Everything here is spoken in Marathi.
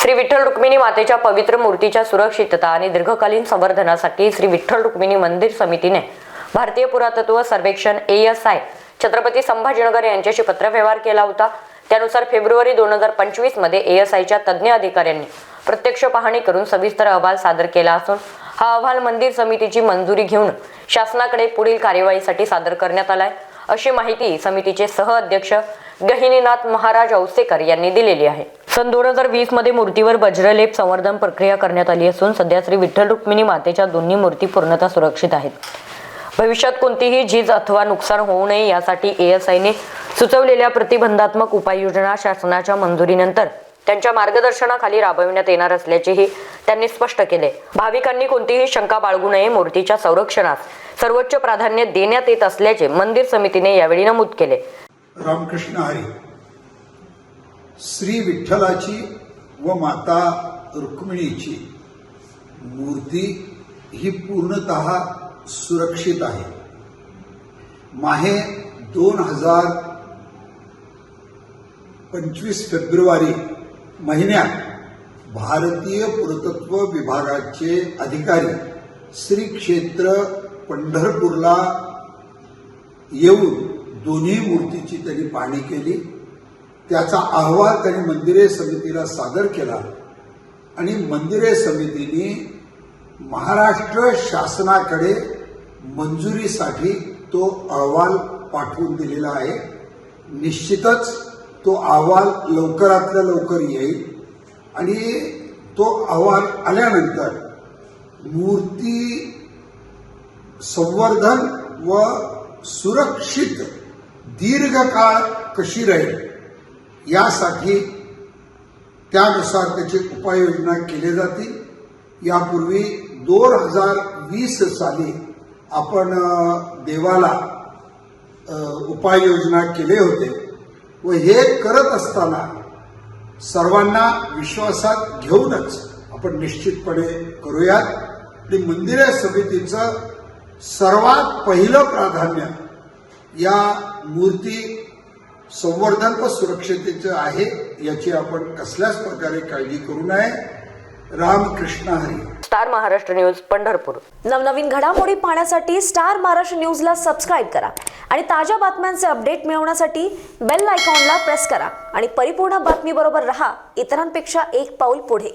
श्री विठ्ठल रुक्मिणी मातेच्या पवित्र मूर्तीच्या सुरक्षितता आणि दीर्घकालीन संवर्धनासाठी श्री विठ्ठल रुक्मिणी मंदिर समितीने भारतीय पुरातत्व सर्वेक्षण A S I Chhatrapati Sambhajinagar यांच्याशी पत्रव्यवहार केला होता. त्यानुसार फेब्रुवारी दोन हजार पंचवीसमध्ये एस आयच्या तज्ज्ञ अधिकाऱ्यांनी प्रत्यक्ष पाहणी करून सविस्तर अहवाल सादर केला असून हा अहवाल मंदिर समितीची मंजुरी घेऊन शासनाकडे पुढील कार्यवाहीसाठी सादर करण्यात आलाय अशी माहिती समितीचे सह अध्यक्ष गहिनीनाथ महाराज औसेकर यांनी दिलेली आहे. सन दोन हजार वीसमध्ये मूर्तीवर वज्रलेप संवर्धन प्रक्रिया करण्यात आली असून सध्या श्री विठ्ठल रुक्मिणी मातेच्या दोन्ही मूर्ती पूर्णतः सुरक्षित आहेत. भविष्यात कोणतीही झीज अथवा नुकसान होऊ नये यासाठी एएसआयने सुचवलेल्या प्रतिबंधात्मक उपाययोजना शासनाच्या मंजुरीनंतर त्यांच्या मार्गदर्शनाखाली राबविण्यात येणार असल्याचेही त्यांनी स्पष्ट केले. भाविकांनी कोणतीही शंका बाळगू नये मूर्तीच्या संरक्षणास सर्वोच्च प्राधान्य देण्यात येत असल्याचे मंदिर समितीने यावेळी नमूद केले. रामकृष्ण हरी श्री विठ्ठलाची व माता रुक्मिणीची मूर्ती ही पूर्णत सुरक्षित आहे. माहे दोन हजार पंचवीस फेब्रुवारी महिन्यात भारतीय पुरातत्व विभागाचे अधिकारी श्री क्षेत्र पंढरपूरला येऊन दोन्ही मूर्तीची त्यांनी पाहणी केली. त्याचा अहवाल त्यांनी मंदिरे समितीला सादर केला. आणि मंदिरे समितीने महाराष्ट्र शासनाकडे मंजुरीसाठी तो अहवाल पाठवून दिलेला आहे. निश्चितच तो अहवाल लवकरातल्या लवकर येईल. आणि तो अहवाल आल्यानंतर मूर्ती संवर्धन व सुरक्षित दीर्घकाळ कशी राहील? यासाठी त्यानुसार त्याची उपाययोजना केली जातील यापूर्वी दोन हजार वीस साली आपण देवाला उपाययोजना केले होते व हे करत असताना सर्वांना विश्वासात घेऊनच आपण निश्चितपणे करूयात. आणि मंदिरे समितीचं सर्वात पहिलं प्राधान्य या मूर्ती संवर्धन व सुरक्षतेचं आहे याची आपण कसल्याच प्रकारे काळजी करू नये. Ramkrishna Hari. Star Maharashtra news Pandharpur. नवनवीन घडामोडी पाहण्यासाठी स्टार महाराष्ट्र न्यूजला सबस्क्राईब करा आणि ताज्या बातम्यांचे अपडेट मिळवण्यासाठी बेल आयकॉनला प्रेस करा आणि परिपूर्ण बातमीबरोबर रहा. इतरांपेक्षा एक पाऊल पुढे.